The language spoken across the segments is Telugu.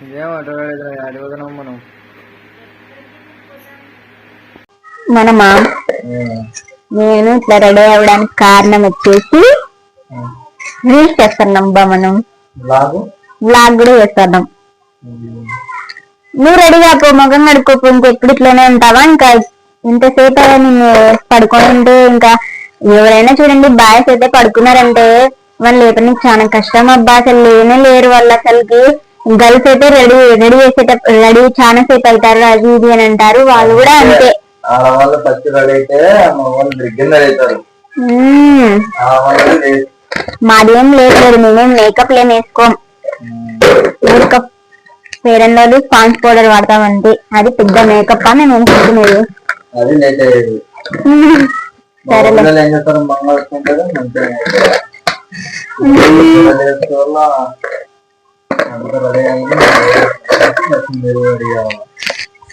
ఏమంటారు అడుగుతున్నాం మనం మనమా? నేను ఇట్లా రెడీ అవ్వడానికి కారణం వచ్చేసి రీల్స్ చేస్తున్నాం బా మనం. లాగు బ్లాగ్ కూడా చేస్తున్నాం. నువ్వు రెడీగా పో ముఖం కడుక్కోపో ఇంకా ఎప్పుడు ఇట్లనే ఉంటావా? ఇంకా ఇంతసేపు నేను పడుకొని ఉంటే ఇంకా ఎవరైనా చూడండి బాయ్స్ అయితే పడుకున్నారంటే వాళ్ళు లేపడానికి చాలా కష్టం అబ్బా. అసలు లేనే లేరు వాళ్ళు అసలుకి. గర్ల్స్ అయితే రెడీ రెడీ చేసేటప్పుడు రెడీ చాలా సేపు అవుతారు అది ఇది అని అంటారు వాళ్ళు కూడా అంతే. ఆడవాళ్ళు ఫస్ట్ రెడీ అయితే మాది ఏం లేదు మేమేం మేకప్ లేని వేసుకోం. Makeup and lovely sponge powder వాడతాం అంతే. అది పెద్ద మేకప్ అని నేను మ్మ్. మా సరేలే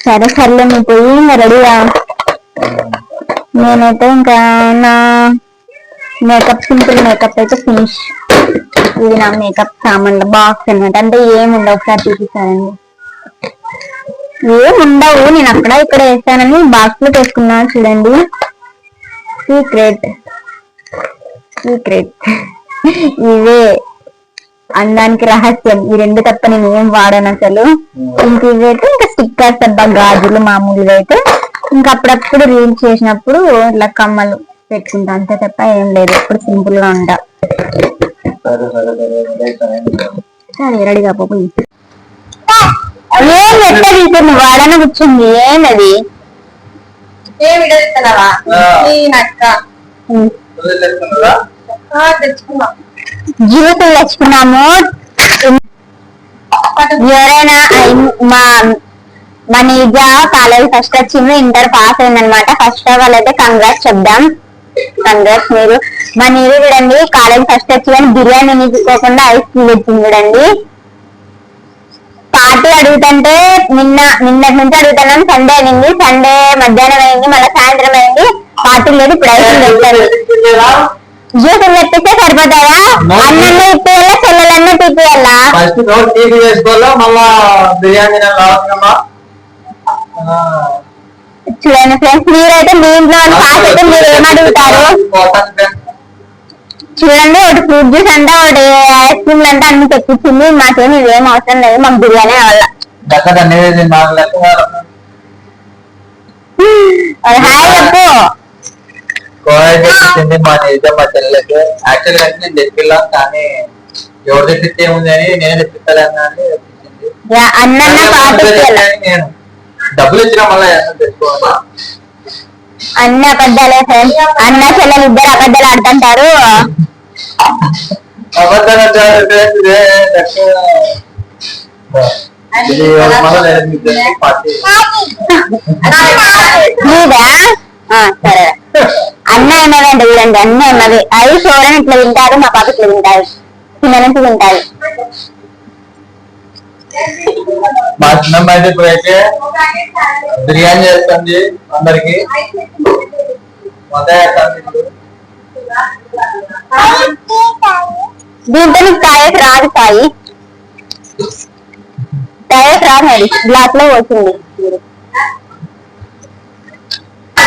సరే సర్లే నువ్వు పోయి ఇంకా రెడీగా నేనైతే ఇంకా నా మేకప్ సింపుల్ మేకప్ అయితే ఫినిష్ ఇది నా మేకప్ సామాన్ల బాక్స్ అన్నమాట. అంటే ఏముండవు ఒకసారి చూపిస్తానండి. ఏముండవు నేను అక్కడ ఇక్కడ వేసానని బాక్స్లో వేసుకున్నాను చూడండి. సీక్రెట్ సీక్రెట్ ఇవే. అందానికి రహస్యం. ఈ రెండు తప్ప నేను ఏం వాడాను అసలు. ఇంక ఇవైతే ఇంకా స్టిక్కర్స్ అబ్బా గాజులు మామూలుగా అయితే. ఇంకా అప్పుడప్పుడు రీల్స్ చేసినప్పుడు ఇట్లా కమ్మలు పెట్టుకుంటా. అంతే తప్ప ఏం లేదు. ఎప్పుడు సింపుల్గా ఉంటా. సరే రెడీ పోయి ఏం తీసింది వాడన కూర్చుంది. ఏంది ఏ వీడియో తీస్తున్నావా ఆ. ఈ నక్క. వదిలేస్తున్నారా? ఆ, తెచ్చుకున్నాం. జీవితం తెచ్చుకున్నాము. ఎవరైనా మా మా నిజ కాలేజ్ ఫస్ట్ వచ్చింది ఇంటర్ పాస్ అయిందనమాట. ఫస్ట్ ఆఫ్ ఆల్ అయితే కంగ్రాట్స్ చెప్దాం. కంగ్రాట్స్ మీరు. మా నీరు చూడండి కాలేజ్ ఫస్ట్ వచ్చి కానీ బిర్యానీ తీసుకోకుండా ఐస్ క్రీమ్ వచ్చింది చూడండి. పార్టీ అడుగుతుంటే నిన్న నిన్నటి నుంచి అడుగుతున్నాం సండే అయింది. సండే మధ్యాహ్నం అయింది మళ్ళీ సాయంత్రం అయింది. పార్టీ లేదు ఇప్పుడు ఐస్ క్రీమ్ పెట్టారు జ్యూస్ తెప్పిస్తే సరిపోతారా అన్నన్న ఇప్పేయాలా చెల్లెలన్న తిప్పేయాలా ఫస్ట్ రోజు టీవీ చేసుకోవాలా? మళ్ళా బిర్యానీ చూడండి ఫ్రెండ్స్ మీరైతే మీ ఇంట్లో పాస్ అయితే మీరు ఏం అడుగుతారు చూడండి ఒకటి ఫ్రూట్ జ్యూస్ అంటే ఒకటి ఐస్ క్రీమ్ అంటే అన్ని తెప్పించింది. మాకేం ఇవేం అవసరం లేదు. మాకు బిర్యానీ కావాల? హాయ్ చెప్పు. మా నిజం మా చెల్లెకి. యాక్చువల్గా నేను తెప్పిల్లా కానీ ఎవరు తెప్పిస్తే ఏముంది అని నేనే తెప్పిస్తాను అని తెప్పించింది. ఇవ్వాలి నేను డబ్బులు ఇచ్చిన మళ్ళీ తెచ్చుకోవాలా? అన్ని అబద్ధాలే ఫ్రెండ్స్ అన్న చెల్లెలు ఇద్దరు అబద్ధాలు ఆడుతుంటారు. అబద్ధాలు అంటారు friends, ఇదే లెక్క. ఇది మళ్ళా నేను మీకు తెలిసి పార్టీ. మీదా ఆ, సరే. అన్న ఉన్నదండి చూడండి అన్న ఉన్నది. అవి చూడండి ఇట్లా తింటారు మా పాప ఇట్లా తింటారు. చిన్న నుంచి తింటారు చిన్నమ్మ అయితే ఇప్పుడైతే బిర్యానీ చేస్తుంది అందరికి. దీంతో నీకు తాయేసి రాదు సాయి తాయేసి రాదు గ్లాస్లో వచ్చింది అంతే ఆ,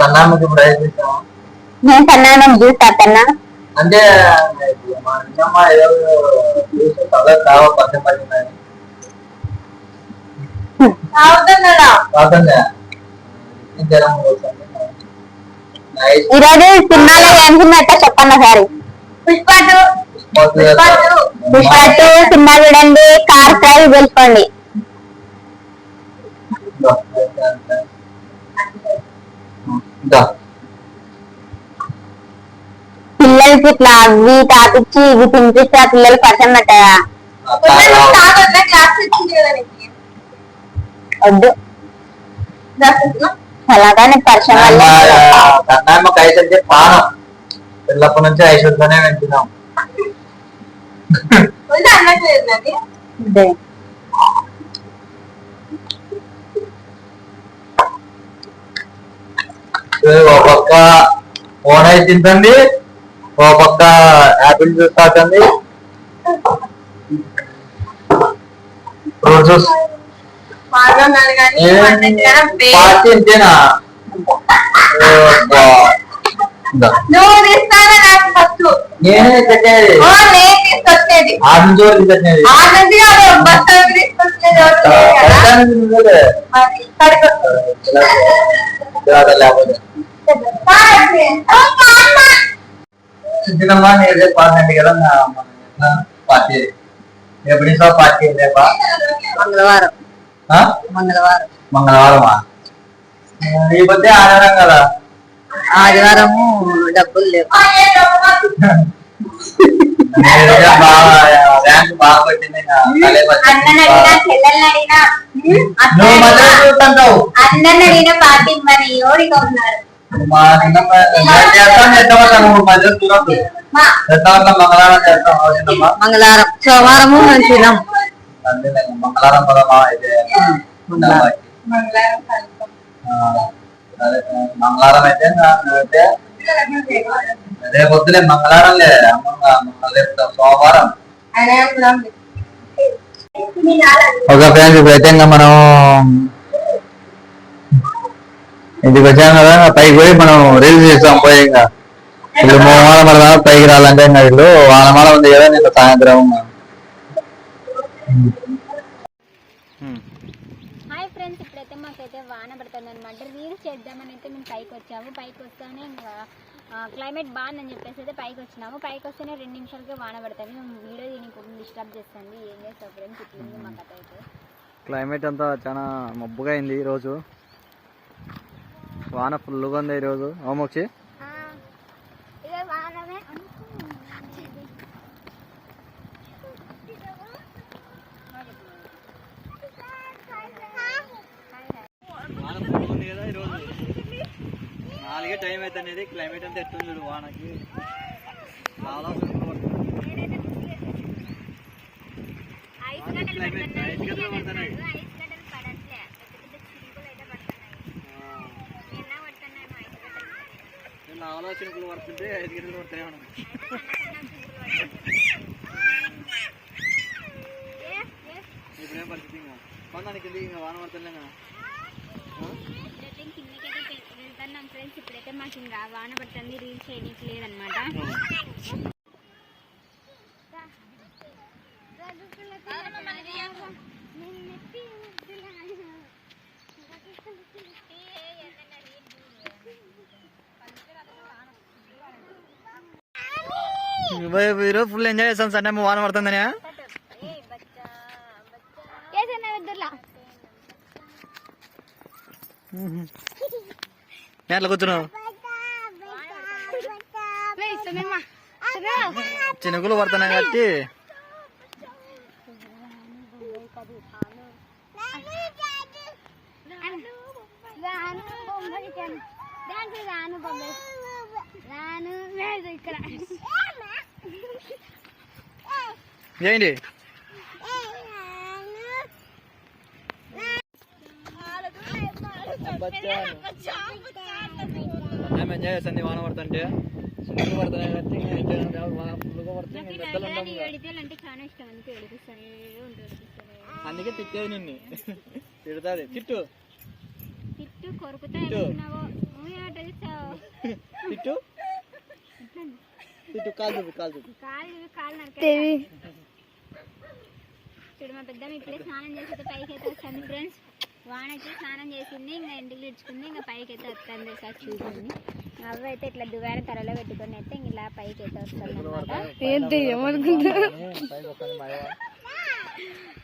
సన్నామకి ఇప్పుడు నేను అంటే మా ఏదో చూసి చాలా కావ ఈరోజు సినిమాలో చెప్పండి సారి? పుష్ప టూ. పుష్ప టూ. సినిమా చూడండి కార్ పిల్లలకి ఇట్లా అవి తాపిచ్చి ఇవి తినిపిస్తే ఆ పిల్లలు నీకు? వద్దు. అలాగానే పరిచయం వల్ల కన్నామ్మకి ఐస్ అంటే పానం. పిల్లప్పటి నుంచి ఐశ్వర్యతోనే వింటున్నాం. అన్నట్లేదు అది ఇదే. ఒక పక్క ఫోన్ తింటుంది ఓ పక్క యాపిల్ జ్యూస్ తాగుతుంది ఫ్రూట్ జ్యూస్ పార్టీ ఇంతేనా ఓ నేనే కట్టేది ఓ ఆరు కట్టేది లేకపోతే. చిన్నమ్మా నేను రేపు పార్టీ కదా పార్టీ. ఎప్పుడు ఇస్తావు పార్టీ రేపా? మంగళవారం? మంగళవారం. మంగళవారమా? కదా? ఆదివారము డబ్బులు లేవు. నువ్వు మధ్యలో చూస్తుంటావు. అందరిని అడిగిన పార్టీ ఇవ్వని ఓడిగా ఉన్నారు. మా చిన్నమ్మ నేను చేస్తాను చేస్తామన్నా నువ్వు మధ్యలో చూడద్దు మా చేస్తామన్నా మంగళవారం చేస్తాం అవుతుందమ్మా మంగళవారం సోమవారము తినం మంగళవారం పదమా అయితే మంగళవారం. అయితే రేపు వద్దులే మంగళవారం లే అమ్మ రేపు సోమవారం ఒక ఫ్రెండ్స్ ఇప్పుడైతే ఇంకా మనం ఇంటికి వచ్చాం కదా పైకి పోయి మనం రీల్స్ చేస్తాం పోయి ఇంకా. ఇప్పుడు మోమాల మళ్ళా పైకి రావాలంటే ఇంకా వీళ్ళు వానమాల ఉంది కదా ఇంకా సాయంత్రం. హాయ్ ఫ్రెండ్స్ ఇప్పుడైతే మాకైతే వాన పడుతుంది అనమాట రీల్స్ చేద్దామని అయితే మేము పైకి వచ్చాము. పైకి వస్తానే ఇంకా క్లైమేట్ బాగుందని చెప్పేసి అయితే పైకి వచ్చినాము. పైకి వస్తేనే రెండు నిమిషాలకే వాన పడుతుంది. మేము వీడియో దీనికి డిస్టర్బ్ చేస్తుంది. ఏం చేస్తాం ఫ్రెండ్స్? ఇట్లుంది మా కథ అయితే. క్లైమేట్ అంతా చాలా మబ్బుగా అయింది ఈరోజు వాన ఫుల్గా ఉంది ఈరోజు. ఈరోజు నాలుగే టైం అయితే అనేది క్లైమేట్ అంతా ఎట్టుంది చూడు వానకి. చాలా. క్లైమేట్ ఐదు గంటలు పడుతున్నాయి. ఆలోచనలు పడుతుంటే ఐదు గంటలు మనం ఇప్పుడేం పరిస్థితి ఇంకా? కొందానికి వెళ్ళి ఇంకా వాన ఫ్రెండ్స్ ఇప్పుడైతే మాకు ఇంకా వాన పడుతుంది రీల్స్ చేయడానికి లేదనమాట ఈరోజు ఫుల్ ఎంజాయ్ చేస్తాం. సండే వాన పడుతుందనే. నేను అట్లా కూర్చున్నావు? చినుకులు పడుతున్నాయి కాబట్టి. రాను రాను ఇక్కడ. ఏంటి? మేము ఎంజాయ్ వాన పడుతుంటే? పడుతున్నాయి కాబట్టి ఎంజాయ్ ఫుల్గా పడుతుంది. పెద్దలు ఉంటుంది అందుకే తిట్టేది నిన్ను. తిడుతుంది. తిట్టు. తిట్టు కొరుకుతా తిట్టు. తిట్టు కాలు చూపి కాలు చూపి. కాలు ఇవి కాలు నరికేస్తా. చూడు మా పెద్ద ఇప్పుడే స్నానం చేసి పైకి అయితే వస్తుంది ఫ్రెండ్స్. వానకి స్నానం చేసింది ఇంకా ఇంటికి ఇడ్చుకుంది ఇంకా పైకి అయితే వస్తుంది సార్ చూసింది అవ్వ అయితే ఇట్లా దువ్వాన తలలో పెట్టుకొని అయితే ఇంక ఇలా పైకి అయితే వస్తుంది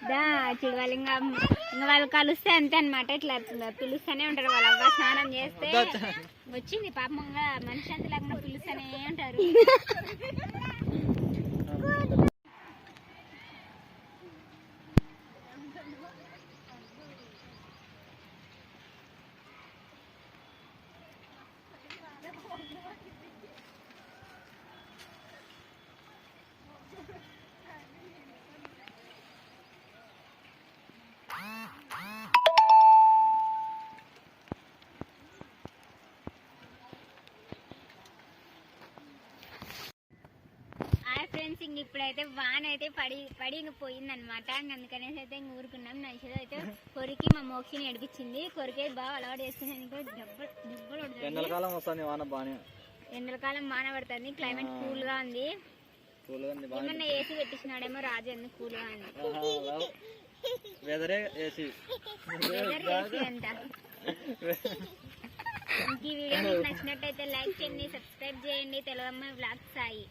దా చూడు వాళ్ళు ఇంకా ఇంకా వాళ్ళు కలిస్తే అంతే అనమాట ఇట్లా పిలుస్తూనే ఉంటారు వాళ్ళ అవ్వ. స్నానం చేస్తే వచ్చింది పాపంగా మనిషి అంత లేకుండా పిలుస్తూనే ఉంటారు ఫ్రెండ్స్ ఇంక ఇప్పుడైతే వాన అయితే పడి పడి ఇంక పోయింది అనమాట అందుకనేసి అయితే ఇంక ఊరుకున్నాం. నైషద అయితే కొరికి మా మోక్షిని ఏడిపించింది. కొరికే బాగా అలవాటు చేసుకుని దెబ్బలు ఎండలకాలం వస్తుంది వాన బాగానే ఎండల కాలం వాన పడుతుంది. క్లైమేట్ కూల్గా ఉంది. ఏమన్నా ఏసీ పెట్టించినాడేమో రాజు ఎందుకు కూల్గా ఉంది వెదరే ఏసీ. వెదర్ ఏసీ అంట. ఇంక ఈ వీడియో మీకు నచ్చినట్టయితే లైక్ చేయండి సబ్స్క్రైబ్ చేయండి. తెలుగమ్మ బ్లాగ్ సాయి.